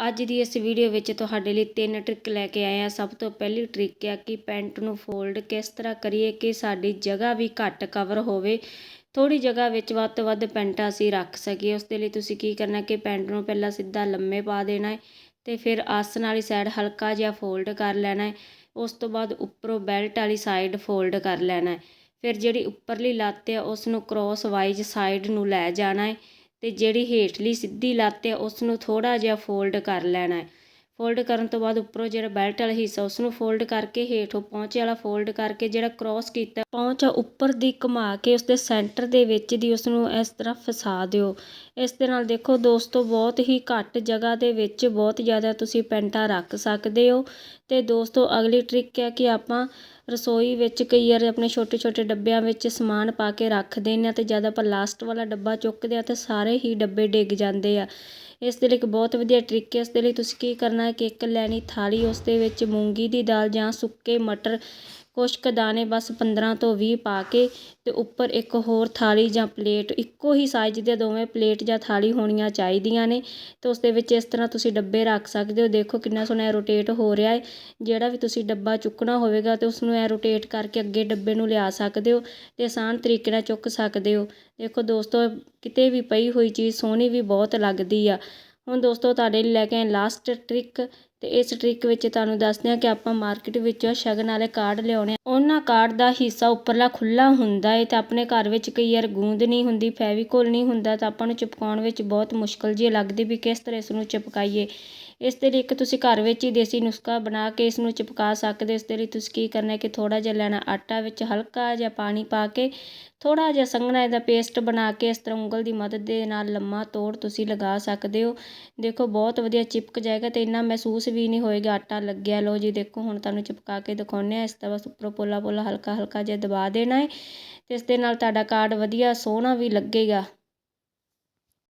ਅੱਜ ਦੀ ਇਸ ਵੀਡੀਓ ਵਿੱਚ ਤੁਹਾਡੇ ਲਈ ਤਿੰਨ ਟ੍ਰਿਕ ਲੈ ਕੇ ਆਏ ਆ ਸਭ ਤੋਂ ਪਹਿਲੀ ਟ੍ਰਿਕ ਹੈ ਕਿ ਪੈਂਟ ਨੂੰ ਫੋਲਡ ਕਿਸ ਤਰ੍ਹਾਂ ਕਰੀਏ ਕਿ ਸਾਡੀ ਜਗ੍ਹਾ ਵੀ ਘੱਟ ਕਵਰ ਹੋਵੇ। ਥੋੜੀ ਜਗ੍ਹਾ ਵਿੱਚ ਵੱਧ ਤੋਂ ਵੱਧ ਪੈਂਟਾਂ ਅਸੀਂ ਰੱਖ ਸਕੀਏ। ਉਸ ਦੇ ਲਈ ਤੁਸੀਂ ਕੀ ਕਰਨਾ ਕਿ ਪੈਂਟ ਨੂੰ ਪਹਿਲਾਂ ਸਿੱਧਾ ਲੰਮੇ ਪਾ ਦੇਣਾ ਹੈ ਤੇ ਫਿਰ ਆਸਨ ਵਾਲੀ ਸਾਈਡ ਹਲਕਾ ਜਿਹਾ ਫੋਲਡ ਕਰ ਲੈਣਾ ਹੈ। ਉਸ ਤੋਂ ਬਾਅਦ ਉੱਪਰੋਂ ਬੈਲਟ ਵਾਲੀ ਸਾਈਡ ਫੋਲਡ ਕਰ ਲੈਣਾ ਹੈ। ਫਿਰ ਜਿਹੜੀ ਉੱਪਰਲੀ ਲੱਤ ਹੈ ਉਸ ਨੂੰ ਕ੍ਰੋਸ ਵਾਈਜ਼ ਸਾਈਡ ਨੂੰ ਲੈ ਜਾਣਾ ਹੈ। ਅਤੇ ਜਿਹੜੀ ਹੇਠਲੀ ਸਿੱਧੀ ਲੱਤ ਹੈ ਉਸ ਨੂੰ ਥੋੜਾ ਜਿਹਾ ਫੋਲਡ ਕਰ ਲੈਣਾ ਫੋਲਡ ਕਰਨ ਤੋਂ ਬਾਅਦ ਉੱਪਰੋਂ ਜਿਹੜਾ ਬੈਲਟ ਵਾਲਾ ਹਿੱਸਾ ਉਸ ਨੂੰ ਫੋਲਡ ਕਰਕੇ ਹੇਠੋਂ ਪਹੁੰਚੇ ਵਾਲਾ ਫੋਲਡ ਕਰਕੇ ਜਿਹੜਾ ਕ੍ਰੋਸ ਕੀਤਾ ਪਹੁੰਚ ਆ ਉੱਪਰ ਦੀ ਘੁਮਾ ਕੇ ਉਸ ਦੇ ਸੈਂਟਰ ਦੇ ਵਿੱਚ ਦੀ ਉਸ ਨੂੰ ਇਸ ਤਰ੍ਹਾਂ ਫਸਾ ਦਿਓ। ਇਸ ਦੇ ਨਾਲ ਦੇਖੋ ਦੋਸਤੋ, ਬਹੁਤ ਹੀ ਘੱਟ ਜਗ੍ਹਾ ਦੇ ਵਿੱਚ ਬਹੁਤ ਜ਼ਿਆਦਾ ਤੁਸੀਂ ਪੈਂਟਾਂ ਰੱਖ ਸਕਦੇ ਹੋ। ਤੇ ਦੋਸਤੋ, ਅਗਲੀ ਟ੍ਰਿਕ ਹੈ ਕਿ ਆਪਾਂ ਰਸੋਈ ਵਿੱਚ ਕਈ ਵਾਰ ਆਪਣੇ ਛੋਟੇ ਛੋਟੇ ਡੱਬਿਆਂ ਵਿੱਚ ਸਮਾਨ ਪਾ ਕੇ ਰੱਖ ਦਿੰਦੇ ਹਾਂ ਤੇ ਜਦ ਆਪਾਂ ਲਾਸਟ ਵਾਲਾ ਡੱਬਾ ਚੁੱਕਦੇ ਆ ਤੇ ਸਾਰੇ ਹੀ ਡੱਬੇ ਡਿੱਗ ਜਾਂਦੇ ਆ। ਇਸ ਦੇ ਲਈ ਇੱਕ ਬਹੁਤ ਵਧੀਆ ਟ੍ਰਿਕ ਹੈ। ਇਸ ਦੇ ਲਈ ਤੁਸੀਂ ਕੀ ਕਰਨਾ ਕਿ ਇੱਕ ਲੈਣੀ ਥਾਲੀ, ਉਸ ਦੇ ਵਿੱਚ ਮੂੰਗੀ ਦੀ ਦਾਲ ਜਾਂ ਸੁੱਕੇ ਮਟਰ ਕੁਛ ਕੁ ਦਾਣੇ ਬਸ 15 ਤੋਂ ਵੀਹ ਪਾ ਕੇ ਅਤੇ ਉੱਪਰ ਇੱਕ ਹੋਰ ਥਾਲੀ ਜਾਂ ਪਲੇਟ, ਇੱਕੋ ਹੀ ਸਾਈਜ਼ ਦੀਆਂ ਦੋਵੇਂ ਪਲੇਟ ਜਾਂ ਥਾਲੀ ਹੋਣੀਆਂ ਚਾਹੀਦੀਆਂ ਨੇ ਅਤੇ ਉਸ ਦੇ ਵਿੱਚ ਇਸ ਤਰ੍ਹਾਂ ਤੁਸੀਂ ਡੱਬੇ ਰੱਖ ਸਕਦੇ ਹੋ। ਦੇਖੋ ਕਿੰਨਾ ਸੋਹਣਾ ਰੋਟੇਟ ਹੋ ਰਿਹਾ ਹੈ। ਜਿਹੜਾ ਵੀ ਤੁਸੀਂ ਡੱਬਾ ਚੁੱਕਣਾ ਹੋਵੇਗਾ ਅਤੇ ਉਸਨੂੰ ਨੂੰ ਰੋਟੇਟ ਕਰਕੇ ਅੱਗੇ ਡੱਬੇ ਨੂੰ ਲਿਆ ਸਕਦੇ ਹੋ ਅਤੇ ਆਸਾਨ ਤਰੀਕੇ ਨਾਲ ਚੁੱਕ ਸਕਦੇ ਹੋ। ਦੇਖੋ ਦੋਸਤੋ, ਕਿਤੇ ਵੀ ਪਈ ਹੋਈ ਚੀਜ਼ ਸੋਹਣੀ ਵੀ ਬਹੁਤ ਲੱਗਦੀ ਆ। ਹੁਣ ਦੋਸਤੋ ਤੁਹਾਡੇ ਲਈ ਲੈ ਕੇ ਆਏ ਲਾਸਟ ਟ੍ਰਿਕ ਤੇ ਇਸ ਟ੍ਰਿਕ ਵਿੱਚ ਤੁਹਾਨੂੰ ਦੱਸਦੇ ਹਾਂ ਕਿ ਆਪਾਂ ਮਾਰਕੀਟ ਵਿੱਚੋਂ ਸ਼ਗਨ ਵਾਲੇ ਕਾਰਡ ਲਿਆਉਣੇ ਉਹਨਾਂ ਕਾਰਡ ਦਾ ਹਿੱਸਾ ਉੱਪਰਲਾ ਖੁੱਲ੍ਹਾ ਹੁੰਦਾ ਹੈ ਤਾਂ ਆਪਣੇ ਘਰ ਵਿੱਚ ਕਈ ਵਾਰ ਗੂੰਦ ਨਹੀਂ ਹੁੰਦੀ, ਫੈਵੀਕੋਲ ਨਹੀਂ ਹੁੰਦਾ ਤਾਂ ਆਪਾਂ ਨੂੰ ਚਿਪਕਾਉਣ ਵਿੱਚ ਬਹੁਤ ਮੁਸ਼ਕਲ ਜਿਹੀ ਲੱਗਦੀ ਵੀ ਕਿਸ ਤਰ੍ਹਾਂ ਇਸ ਨੂੰ ਚਿਪਕਾਈਏ। ਇਸ ਦੇ ਲਈ ਇੱਕ ਤੁਸੀਂ ਘਰ ਵਿੱਚ ਹੀ ਦੇਸੀ ਨੁਸਖਾ ਬਣਾ ਕੇ ਇਸ ਨੂੰ ਚਿਪਕਾ ਸਕਦੇ ਇਸ ਦੇ ਲਈ ਤੁਸੀਂ ਕੀ ਕਰਨਾ ਕਿ ਥੋੜਾ ਜਿਹਾ ਲੈਣਾ ਆਟਾ ਵਿੱਚ ਹਲਕਾ ਜਿਹਾ ਪਾਣੀ ਪਾ ਕੇ ਥੋੜਾ ਜਿਹਾ ਸੰਘਣਾ ਇਹਦਾ ਪੇਸਟ ਬਣਾ ਕੇ ਇਸ ਤਰ੍ਹਾਂ ਉਂਗਲ ਦੀ ਮਦਦ ਦੇ ਨਾਲ ਲੰਮਾ ਤੋੜ ਤੁਸੀਂ ਲਗਾ ਸਕਦੇ ਹੋ। ਦੇਖੋ ਬਹੁਤ ਵਧੀਆ ਚਿਪਕ ਜਾਏਗਾ ਤੇ ਇੰਨਾ ਮਹਿਸੂਸ ਵੀ ਨਹੀਂ ਹੋਏਗਾ ਆਟਾ ਲੱਗਿਆ ਲੋ ਜੀ ਦੇਖੋ ਹੁਣ ਤੁਹਾਨੂੰ ਚਿਪਕਾ ਕੇ ਦਿਖਾਉਂਦੇ ਆ ਇਸ ਤਰ੍ਹਾਂ ਬਸ ਉੱਪਰੋਂ ਪੋਲਾ ਪੋਲਾ ਹਲਕਾ ਹਲਕਾ ਜਿਹਾ ਦਬਾ ਦੇਣਾ ਹੈ ਤੇ ਇਸ ਦੇ ਨਾਲ ਤੁਹਾਡਾ ਕਾਰਡ ਵਧੀਆ ਸੋਹਣਾ ਵੀ ਲੱਗੇਗਾ।